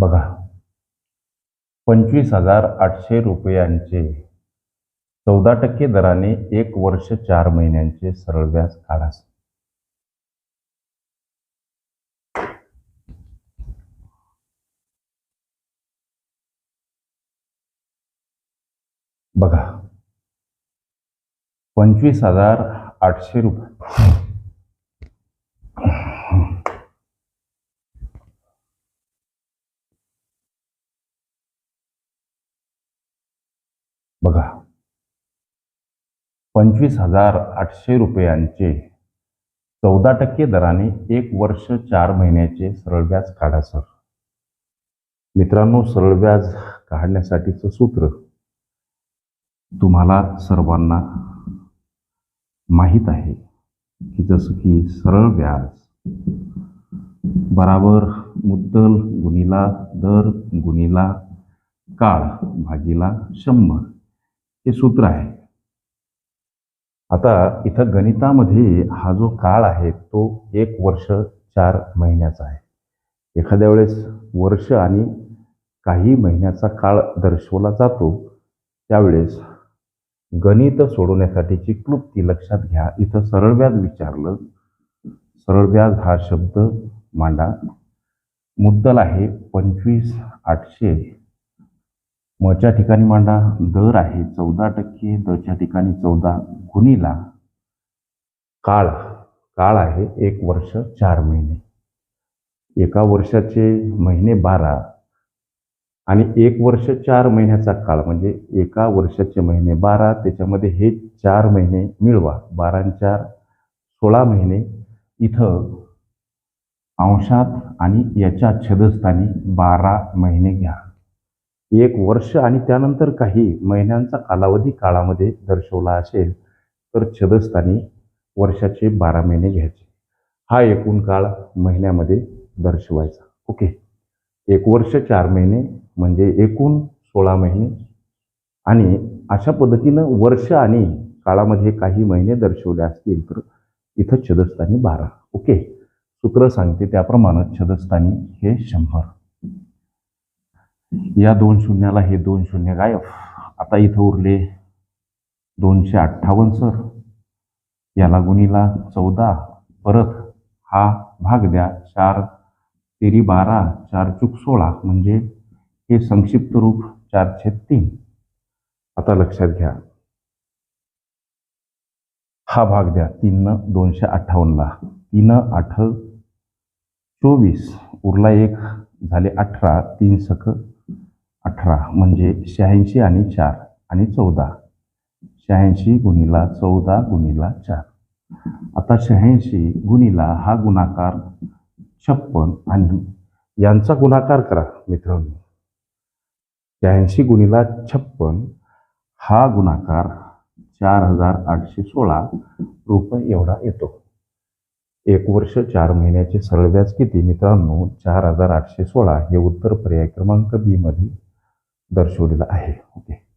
बघा. पंचवीस हजार आठशे रुपयांचे चौदा टक्के दराने एक वर्ष चार महिन्यांचे सरळ व्याज काढा. बघा. पंचवीस हजार आठशे रुपये. बघा. पंचवीस हजार आठशे रुपयांचे चौदा टक्के दराने एक वर्ष चार महिन्याचे सरळ व्याज काढा सर. मित्रांनो सरळ व्याज काढण्यासाठीचं सूत्र तुम्हाला सर्वांना माहीत आहे की जसं की सरळ व्याज बराबर मुद्दल गुणिला दर गुणिला काळ भागीला शंभर. हे सूत्र आहे. आता इथं गणितामध्ये हा जो काळ आहे तो एक वर्ष चार महिन्याचा आहे. एखाद्या वेळेस वर्ष आणि काही महिन्याचा काळ दर्शवला जातो त्यावेळेस गणित सोडवण्यासाठीची क्लुप्ती लक्षात घ्या. इथं सरळ व्याज विचारलं सरळ व्याज हा शब्द मांडा. मुद्दल आहे पंचवीस आठशे मच्या ठिकाणी मांडा दर आहे चौदा टक्के दच्या ठिकाणी चौदा गुणीला काळ. काळ आहे एक वर्ष चार महिने. एका वर्षाचे महिने बारा आणि एक वर्ष चार महिन्याचा काळ. म्हणजे एका वर्षाचे महिने बारा त्याच्यामध्ये हे चार महिने मिळवा. बारा चार सोळा महिने. इथं अंशात आणि याच्या छदस्थानी बारा महिने घ्या. एक वर्ष आणि त्यानंतर काही महिन्यांचा कालावधी काळामध्ये दर्शवला असेल तर छदस्थानी वर्षाचे बारा महिने घ्यायचे. हा एकूण काळ महिन्यामध्ये दर्शवायचा. ओके. एक वर्ष चार महिने म्हणजे एकूण सोळा महिने. आणि अशा पद्धतीनं वर्ष आणि काळामध्ये काही महिने दर्शवले असतील तर इथं छदस्थानी बारा. ओके. सूत्र सांगते त्याप्रमाणे छदस्थानी हे शंभर. या दोन शून्याला हे दोन शून्य गायब. आता इथं उरले दोनशे अठ्ठावन्न सर. याला गुणीला चौदा. परत हा भाग द्या. चार तेरी बारा चार चूक सोळा. म्हणजे हे संक्षिप्त रूप चारशे तीन. आता लक्षात घ्या. हा भाग द्या. तीन दोनशे अठ्ठावन्नला तीन आठ चोवीस. उरला एक. झाले अठरा. तीन सख अठरा म्हणजे शहाऐंशी आणि चार आणि चौदा. शहाऐंशी गुणिला चौदा गुणिला चार. आता शहाऐंशी गुणिला हा गुणाकार छप्पन आणि यांचा गुणाकार करा मित्रांनो. शहाऐंशी गुणिला छप्पन हा गुणाकार चार हजार आठशे सोळा रुपये एवढा येतो. एक वर्ष चार महिन्याचे सरळ व्याज किती मित्रांनो? चार हजार आठशे सोळा हे उत्तर पर्याय क्रमांक बी मध्ये दर्शवलेलं आहे. ओके.